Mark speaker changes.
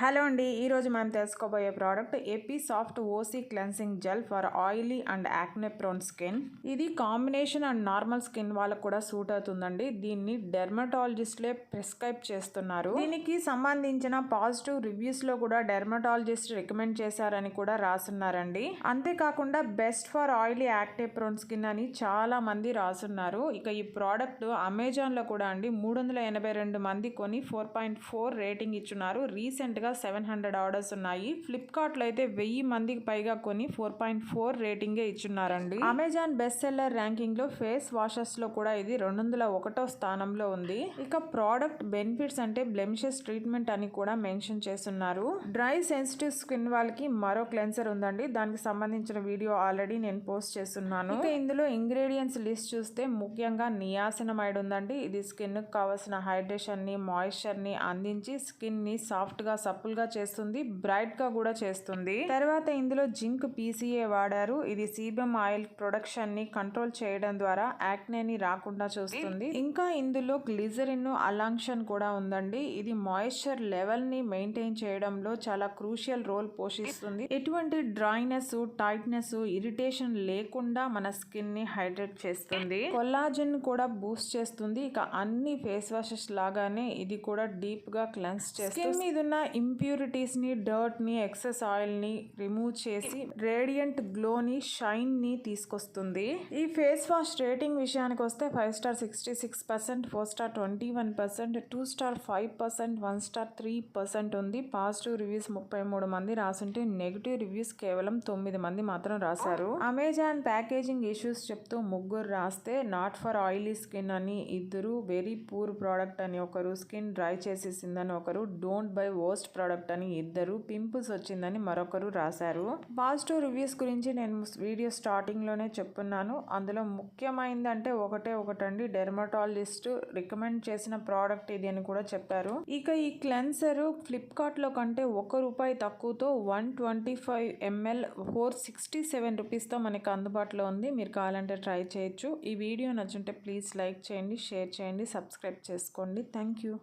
Speaker 1: Hello అండి ఈరోజు మనం తెలుసుకోబోయే product AP soft OC cleansing gel for oily and acne prone skin. ఇది కాంబినేషన్ అండ్ నార్మల్ స్కిన్ వాళ్ళకు కూడా సూట్ అవుతుందండి. దీన్ని డెర్మటాలజిస్ట్లే ప్రిస్క్రైబ్ చేస్తున్నారు. దీనికి సంబంధించిన పాజిటివ్ రివ్యూస్లో కూడా డెర్మటాలజిస్ట్ రికమెండ్ చేశారని కూడా రాసున్నారండి అంతేకాకుండా best for oily acne prone skin అని చాలా మంది రాసున్నారు ఇక ఈ ప్రోడక్ట్ అమెజాన్లో కూడా అండి మూడు వందల ఎనభై రెండు మంది కొని ఫోర్ పాయింట్ ఫోర్ రేటింగ్ ఇచ్చున్నారు. రీసెంట్గా గా సెవెన్ హండ్రెడ్ ఆర్డర్స్ ఉన్నాయి. ఫ్లిప్కార్ట్లో అయితే వెయ్యి మందికి పైగా కొని ఫోర్ పాయింట్ ఫోర్ రేటింగే ఇచ్చున్నారండి. అమెజాన్ బెస్ట్ సెల్లర్ ర్యాంకింగ్లో ఫేస్ వాషెస్లో కూడా ఇది రెండు వందల ఒకటో స్థానంలో ఉంది. ఇక ప్రోడక్ట్ బెనిఫిట్స్ అంటే బ్లెమిషెస్ ట్రీట్మెంట్ అని కూడా మెన్షన్ చేస్తున్నారు. డ్రై సెన్సిటివ్ స్కిన్ వాళ్ళకి మరో క్లెన్సర్ ఉందండి. దానికి సంబంధించిన వీడియో ఆల్రెడీ నేను పోస్ట్ చేస్తున్నాను. ఇక ఇందులో ఇంగ్రీడియంట్స్ లిస్ట్ చూస్తే ముఖ్యంగా నియాసినమైడ్ ఉందండి. ఇది స్కిన్కు కావాల్సిన హైడ్రేషన్ని మాయిశ్చర్ని అందించి స్కిన్ని సాఫ్ట్ సప్పుల్గా చేస్తుంది బ్రైట్గా కూడా చేస్తుంది. తర్వాత ఇందులో జింక్ పీసీఏ వాడారు. ఇది సీబమ్ ఆయిల్ ప్రొడక్షన్ని కంట్రోల్ చేయడం ద్వారా యాక్నేని రాకుండా చూస్తుంది. ఇంకా ఇందులో గ్లిజరిన్ అలాంక్షన్ కూడా ఉందండి. ఇది మాయిశ్చర్ లెవెల్ని మెయింటైన్ చేయడంలో చాలా క్రూషియల్ రోల్ పోషిస్తుంది. ఎటువంటి డ్రైనెస్ టైట్నెస్ ఇరిటేషన్ లేకుండా మన స్కిన్ని హైడ్రేట్ చేస్తుంది. కొల్లాజన్ కూడా బూస్ట్ చేస్తుంది. ఇక అన్ని ఫేస్ వాషెస్ లాగానే ఇది కూడా డీప్గా క్లెన్స్ చేస్తుంది స్కిన్ మీద ఉన్న ఇంప్యూరిటీస్ని డర్ట్ని ఎక్సెస్ ఆయిల్ని రిమూవ్ చేసి రేడియంట్ గ్లోని షైన్ని తీసుకొస్తుంది. ఈ ఫేస్ వాష్ రేటింగ్ విషయానికి వస్తే five star sixty six percent four star twenty one percent two star five percent one star three percent ఉంది. పాజిటివ్ రివ్యూస్ ముప్పై మూడు మంది రాసుంటే నెగిటివ్ రివ్యూస్ కేవలం తొమ్మిది మంది మాత్రం రాశారు. అమెజాన్ ప్యాకేజింగ్ ఇష్యూస్ చెప్తూ ముగ్గురు రాస్తే నాట్ ఫర్ ఆయిలీ స్కిన్ అని ఇద్దరు వెరీ పూర్ ప్రోడక్ట్ అని ఒకరు స్కిన్ డ్రై చేసేసిందని ఒకరు డోంట్ బై వర్స్ట్ ప్రోడక్ట్ అని ఇద్దరు పింపుల్స్ వచ్చిందని మరొకరు రాశారు. పాజిటివ్ రివ్యూస్ గురించి నేను వీడియో స్టార్టింగ్లోనే చెప్పున్నాను. అందులో ముఖ్యమైనది అంటే ఒకటే ఒకటండి డెర్మటాలజిస్ట్ రికమెండ్ చేసిన ప్రోడక్ట్ ఇది అని కూడా చెప్పారు ఇక ఈ క్లెన్సర్ ఫ్లిప్కార్ట్లో కంటే ఒక రూపాయి తక్కువతో one twenty five ML four sixty seven రూపీస్తో మనకి అందుబాటులో ఉంది. మీరు కావాలంటే ట్రై చేయొచ్చు. ఈ వీడియో నచ్చుంటే ప్లీజ్ లైక్ చేయండి షేర్ చేయండి సబ్స్క్రైబ్ చేసుకోండి. Thank you